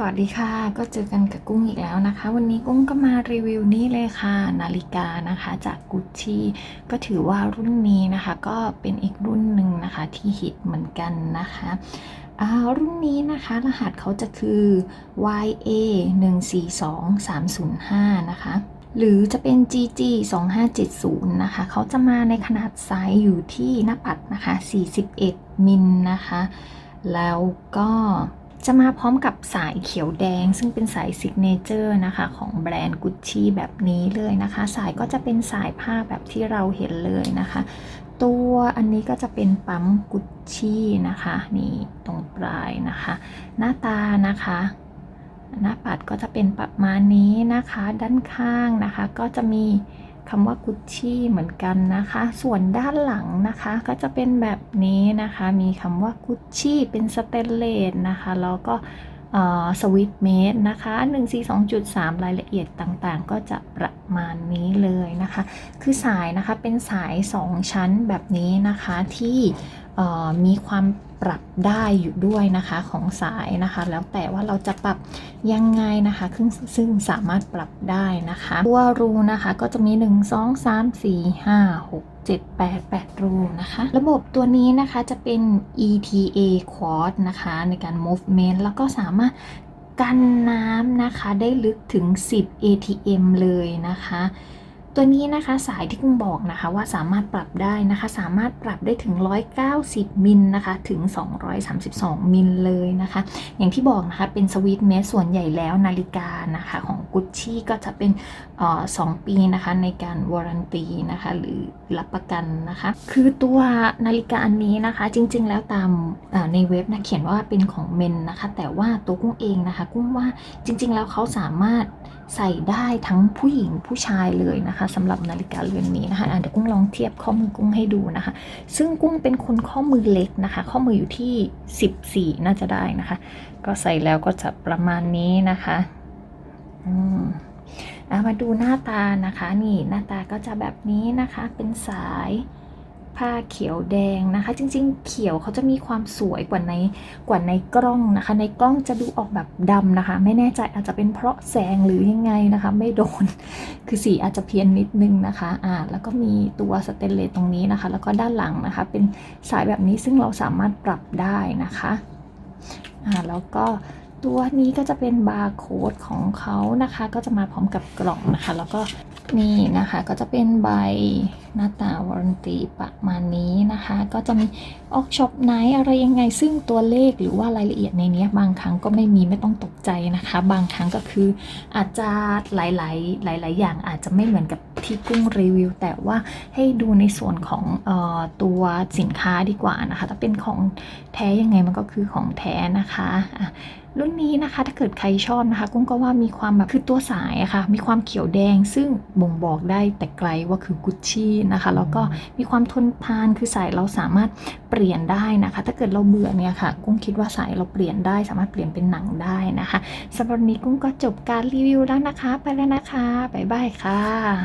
สวัสดีค่ะ ก็เจอกันกับกุ้งอีกแล้วนะคะ วันนี้กุ้งก็มารีวิวนี่เลยค่ะ นาฬิกานะคะจากกุชชี่ก็ถือว่ารุ่นนี้นะคะ ก็เป็นอีกรุ่นหนึ่งนะคะที่ฮิตเหมือนกันนะคะรุ่นนี้นะคะรหัสเขาจะคือ YA 1 4 2 3 0 5 นะคะหรือจะเป็น GG 2570 นะคะ เขาจะมาในขนาดไซส์อยู่ที่หน้าปัดนะคะ 41 มิลนะคะ แล้วก็ จะมาพร้อมกับสายเขียวแดง ซึ่งเป็นสายซิกเนเจอร์นะคะ ของแบรนด์กุชชี่แบบนี้เลยนะคะ สายก็จะเป็นสายผ้าแบบที่เราเห็นเลยนะคะ ตัวอันนี้ก็จะเป็นปั๊มกุชชี่นะคะนี่ตรงปลายนะคะ หน้าตานะคะหน้าปัดก็จะเป็นประมาณนี้นะคะ ด้านข้างนะคะ ก็จะมี คำว่ากุชชี่เหมือนกันนะคะ ส่วนด้านหลังนะคะก็จะเป็นแบบนี้นะคะ มีคำว่ากุชชี่เป็นสเตนเลสนะคะ แล้วก็ สวิตเมดนะคะ 142.3 รายละเอียดต่างๆ ก็จะประมาณนี้เลยนะคะ คือสายนะคะเป็นสาย 2 ชั้นแบบนี้นะคะที่มีความปรับได้อยู่ด้วยนะคะของสายนะคะ แล้วแต่ว่าเราจะปรับยังไงนะคะซึ่งซึ่งสามารถปรับได้นะคะ ตัวรูนะคะก็จะมี 1 2 3 4 5 6 7 8 8 รูนะคะ ระบบตัวนี้นะคะจะเป็น ETA Quad นะคะ ในการ movement แล้วก็สามารถกันน้ำนะคะได้ลึกถึง 10 ATM เลยนะคะ ตัวนี้นะคะสายที่กุ้งบอกนะคะว่าสามารถปรับได้นะคะ สามารถปรับได้ถึง 190 มิลนะคะถึง 232 มิลเลยนะคะ อย่างที่บอกนะคะเป็นสวิตเมสส่วนใหญ่แล้วนาฬิกานะคะของกุชชี่ก็จะเป็นออสองปีนะคะในการวารันตีนะคะหรือรับประกันนะคะ คือตัวนาฬิกาอันนี้นะคะจริงๆแล้วตามในเว็บนะเขียนว่าเป็นของเมนนะคะ แต่ว่าตัวกุ้งเองนะคะกุ้งว่าจริงๆแล้วเขาสามารถใส่ได้ทั้งผู้หญิงผู้ชายเลยนะคะสำหรับนาฬิกาเรือนนี้นะคะอะเดี๋ยวกุ้งลองเทียบข้อมือกุ้งให้ดูนะคะ ซึ่งกุ้งเป็นคนข้อมือเล็กนะคะ ข้อมืออยู่ที่ 14 น่าจะได้นะคะ ก็ใส่แล้วก็จะประมาณนี้นะคะอืมอามาดูหน้าตานะคะ นี่หน้าตาก็จะแบบนี้นะคะเป็นสาย ผ้าเขียวแดงนะคะ จริง ๆ เขียวเขาจะมีความสวยกว่าในกว่าในกล้องนะคะ ในกล้องจะดูออกแบบดำนะคะ ไม่แน่ใจอาจจะเป็นเพราะแสงหรือยังไงนะคะ ไม่โดน คือสีอาจจะเพี้ยนนิดนึงนะคะอ่าแล้วก็มีตัวสเตนเลสตรงนี้นะคะ แล้วก็ด้านหลังนะคะ เป็นสายแบบนี้ซึ่งเราสามารถปรับได้นะคะอ่าแล้วก็ ตัวนี้ก็จะเป็นบาร์โค้ดของเขานะคะ ก็จะมาพร้อมกับกล่องนะคะ แล้วก็นี่นะคะก็จะเป็นใบหน้าตาวารันตีประมาณนี้นะคะ ก็จะมีออกช็อปไหนอะไรยังไงซึ่งตัวเลขหรือว่ารายละเอียดในนี้บางครั้งก็ไม่มีไม่ต้องตกใจนะคะ บางครั้งก็คืออาจจะหลายๆ หลาย ๆ อย่างอาจจะไม่เหมือนกับ ที่กุ้งรีวิว แต่ว่าให้ดูในส่วนของออตัวสินค้าดีกว่านะคะ ถ้าเป็นของแท้ยังไงมันก็คือของแท้นะคะะรุ่นนี้นะคะถ้าเกิดใครชอบนะคะ กุ้งก็ว่ามีความแบบคือตัวสายอะค่ะมีความเขียวแดงซึ่งบ่งบอกได้แต่ไกลว่าคือกุชชี่นะคะแล้วก็มีความทนทานคือสายเราสามารถเปลี่ยนได้นะคะ ถ้าเกิดเราเบื่อเนี่ยค่ะ กุ้งคิดว่าสายเราเปลี่ยนได้ สามารถเปลี่ยนเป็นหนังได้นะคะสำหรับนนี้กุ้งก็จบการรีวิวแล้วนะคะ ไปแล้วนะคะบ๊ายบายค่ะ